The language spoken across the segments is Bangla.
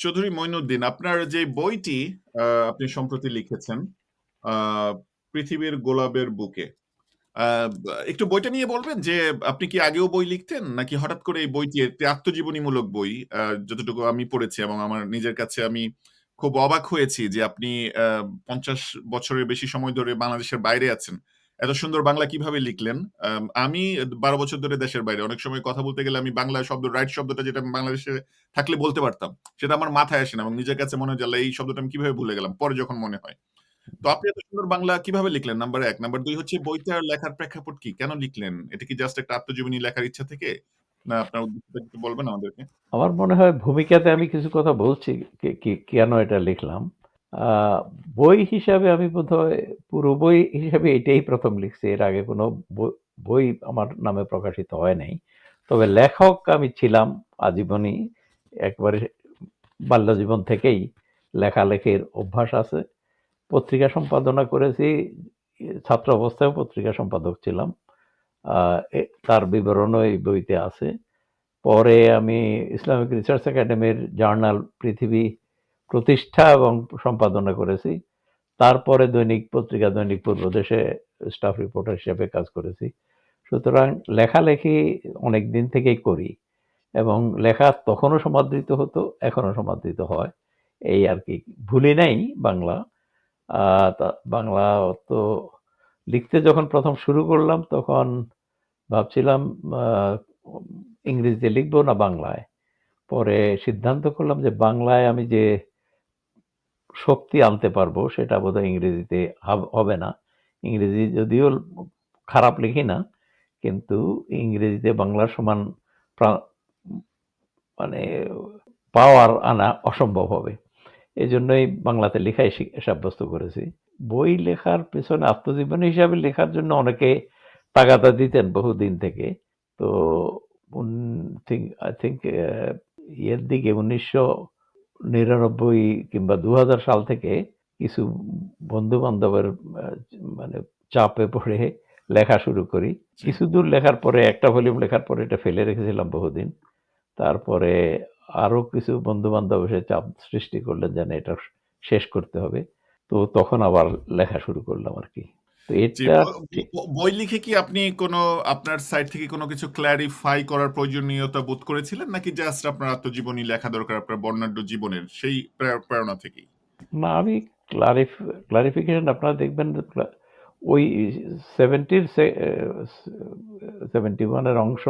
চৌধুরী মঈনুদ্দিন আপনার যে বইটি আপনি সম্প্রতি লিখেছেন 'পৃথিবীর গোলাপের বুকে'। একটু বইটা নিয়ে বলবেন যে আপনি কি আগেও বই লিখতেন? নাকি হঠাৎ করে এই বইটি আত্মজীবনীমূলক বই। যতটুকু আমি পড়েছি এবং আমার নিজের কাছে আমি খুব অবাক হয়েছি যে আপনি ৫০ বছরের বেশি সময় ধরে বাংলাদেশের বাইরে আছেন। এত সুন্দর বাংলা কীভাবে লিখলেন? আম ১২ বছর ধরে দেশের বাইরে। অনেক সময় কথা বলতে গেলে আমি বাংলা শব্দ, রাইট শব্দটা যেটা বাংলাদেশে থাকলে বলতে পারতাম। সেটা আমার মাথায় আসে না এবং নিজের কাছে মনে হয় এই শব্দটা আমি কীভাবে ভুলে গেলাম। পরে যখন মনে হয়। তো আপনি এত সুন্দর বাংলা কীভাবে লিখলেন? নাম্বার এক নাম্বার দুই হচ্ছে, বইটা লেখার প্রেক্ষাপট কি? কেন লিখলেন? এটা কি জাস্ট একটা আত্মজীবনী লেখার ইচ্ছা থেকে? না, আপনার উদ্দেশ্যটা একটু বলবেন আমাদেরকে? আমার মনে হয় ভূমিকাতে আমি কিছু কথা বলছি কেন এটা লিখলাম। বই হিসাবে আমি বোধহয়, পুরো বই হিসাবে এটাই প্রথম লিখছি। এর আগে কোনো বই আমার নামে প্রকাশিত হয় নাই। তবে লেখক আমি ছিলাম আজীবনই। একবারে বাল্যজীবন থেকেই লেখালেখির অভ্যাস আছে। পত্রিকা সম্পাদনা করেছি। ছাত্র অবস্থায়ও পত্রিকা সম্পাদক ছিলাম। তার বিবরণও এই বইতে আছে। পরে আমি ইসলামিক রিসার্চ একাডেমির জার্নাল 'পৃথিবী' প্রতিষ্ঠা এবং সম্পাদনা করেছি। তারপরে দৈনিক পত্রিকা 'দৈনিক পূর্বদেশে' স্টাফ রিপোর্টার হিসেবে কাজ করেছি। সুতরাং লেখালেখি অনেক দিন থেকেই করি এবং লেখা তখনও সমাদৃত হতো, এখনও সমাদৃত হয়। এই আর কি ভুলি নাই বাংলা। বাংলা তো লিখতে যখন প্রথম শুরু করলাম তখন ভাবছিলাম ইংরেজিতে লিখব না বাংলায়। পরে সিদ্ধান্ত করলাম যে বাংলায় আমি যে শক্তি আনতে পারব সেটা বোধহয় ইংরেজিতে হবে না। ইংরেজি যদিও খারাপ লিখি না, কিন্তু ইংরেজিতে বাংলার সমান মানে পাওয়ার আনা অসম্ভব হবে। এই জন্যই বাংলাতে লেখাই সাব্যস্ত করেছি। বই লেখার পেছনে আত্মজীবনী হিসাবে লেখার জন্য অনেকে তাগাদা দিতেন বহুদিন থেকে। তো আই অ্যা ইয়ের দিকে ১৯৯৯ কিংবা ২০০০ সাল থেকে কিছু বন্ধু-বান্ধবের মানে চাপে পড়ে লেখা শুরু করি। কিছু দূর লেখার পরে একটা ভলিউম লেখার পরে এটা ফেলে রেখেছিলাম বহুদিন। তারপরে আরও কিছু বন্ধু-বান্ধব এসে চাপ সৃষ্টি করলেন যেন এটা শেষ করতে হবে। তো তখন আবার লেখা শুরু করলাম আরকি। তো জি, এটা ব ব বই লিখে কি আপনি কোনো আপনার সাইড থেকে কোনো কিছু ক্লারিফাই করার প্রয়োজনীয়তা বোধ করেছিলেন? নাকি জাস্ট আপনার আত্মজীবনী লেখা দরকার আপনার বর্ণাঢ্য জীবনের সেই প্রে প্রেরণা থেকেই? না আমি ক্লারিফ ক্লারিফিকেশন আপনারা দেখবেন ক্লা ওই 70 র সে 71 এর অংশ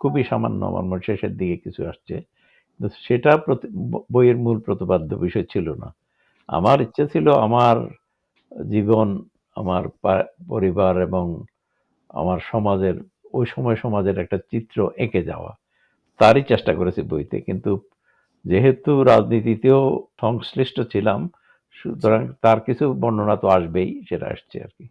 খুবই সামান্য আমার মনে হয় শেষের দিকে কিছু আসছে। তো সেটা প্রতি ব বইয়ের মূল প্রতিপাদ্য বিষয় ছিল না। আমার ইচ্ছা ছিল আমার জীবন, আমার পরিবার এবং আমার সমাজের ওই সময় সমাজের একটা চিত্র এঁকে যাওয়া। তারই চেষ্টা করেছি বইতে। কিন্তু যেহেতু রাজনীতিতেও সংশ্লিষ্ট ছিলাম, সুতরাং তার কিছু বর্ণনা তো আসবেই। সেটা আসছে আরকি।